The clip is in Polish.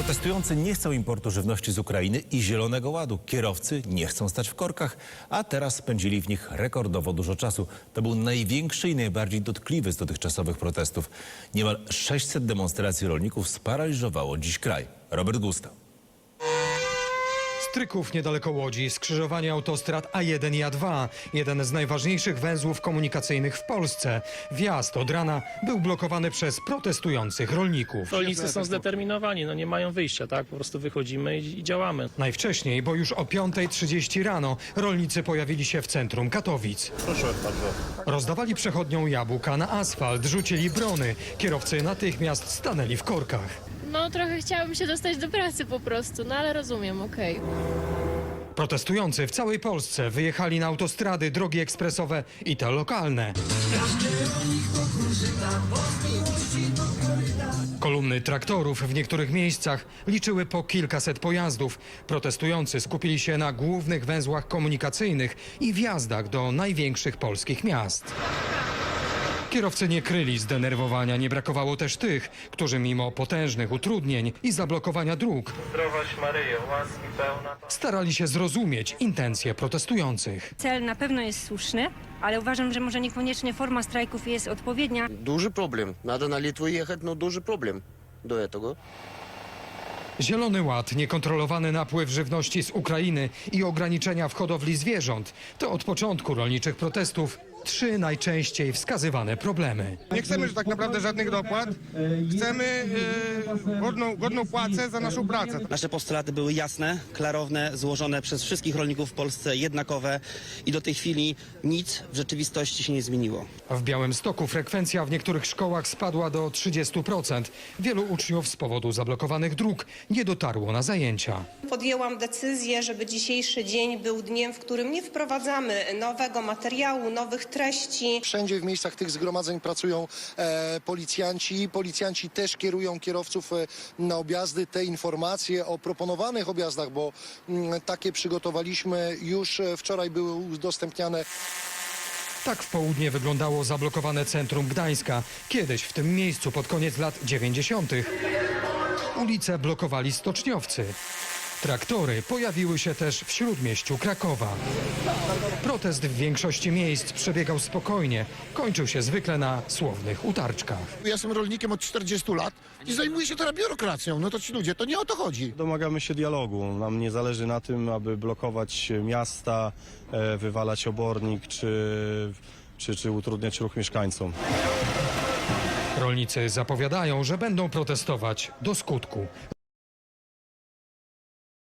Protestujący nie chcą importu żywności z Ukrainy i Zielonego Ładu. Kierowcy nie chcą stać w korkach, a teraz spędzili w nich rekordowo dużo czasu. To był największy i najbardziej dotkliwy z dotychczasowych protestów. Niemal 600 demonstracji rolników sparaliżowało dziś kraj. Robert Gusta. Stryków niedaleko Łodzi, skrzyżowanie autostrad A1 i A2, jeden z najważniejszych węzłów komunikacyjnych w Polsce. Wjazd od rana był blokowany przez protestujących rolników. Rolnicy są zdeterminowani, no nie mają wyjścia, tak? Po prostu wychodzimy i, i działamy. Najwcześniej, bo już o 5.30 rano rolnicy pojawili się w centrum Katowic. Rozdawali przechodniom jabłka na asfalt, rzucili brony. Kierowcy natychmiast stanęli w korkach. No trochę chciałabym się dostać do pracy po prostu, no ale rozumiem, okej. Protestujący w całej Polsce wyjechali na autostrady, drogi ekspresowe i te lokalne. Kolumny traktorów w niektórych miejscach liczyły po kilkaset pojazdów. Protestujący skupili się na głównych węzłach komunikacyjnych i wjazdach do największych polskich miast. Kierowcy nie kryli zdenerwowania, nie brakowało też tych, którzy mimo potężnych utrudnień i zablokowania dróg Zdrowaś Maryjo, łaski pełna. starali się zrozumieć intencje protestujących. Cel na pewno jest słuszny, ale uważam, że może niekoniecznie forma strajków jest odpowiednia. Duży problem. Надо на Литву ехать, но duży problem do этого. Zielony Ład, niekontrolowany napływ żywności z Ukrainy i ograniczenia w hodowli zwierząt to od początku rolniczych protestów trzy najczęściej wskazywane problemy. Nie chcemy że tak naprawdę żadnych dopłat. Chcemy e, godną, godną płacę za naszą pracę. Nasze postulaty były jasne, klarowne, złożone przez wszystkich rolników w Polsce, jednakowe i do tej chwili nic w rzeczywistości się nie zmieniło. W Białymstoku frekwencja w niektórych szkołach spadła do 30%. Wielu uczniów z powodu zablokowanych dróg nie dotarło na zajęcia. Podjęłam decyzję, żeby dzisiejszy dzień był dniem, w którym nie wprowadzamy nowego materiału, nowych treści. Wszędzie w miejscach tych zgromadzeń pracują e, policjanci. Policjanci też kierują kierowców e, na objazdy. Te informacje o proponowanych objazdach, bo mm, takie przygotowaliśmy już e, wczoraj były udostępniane. Tak w południe wyglądało zablokowane centrum Gdańska. Kiedyś w tym miejscu pod koniec lat 90. Ulice blokowali stoczniowcy. Traktory pojawiły się też w śródmieściu Krakowa. Protest w większości miejsc przebiegał spokojnie. Kończył się zwykle na słownych utarczkach. Ja jestem rolnikiem od 40 lat i zajmuję się teraz biurokracją. No to ci ludzie, to nie o to chodzi. Domagamy się dialogu. Nam nie zależy na tym, aby blokować miasta, e, wywalać obornik czy, czy, czy utrudniać ruch mieszkańcom. Rolnicy zapowiadają, że będą protestować do skutku.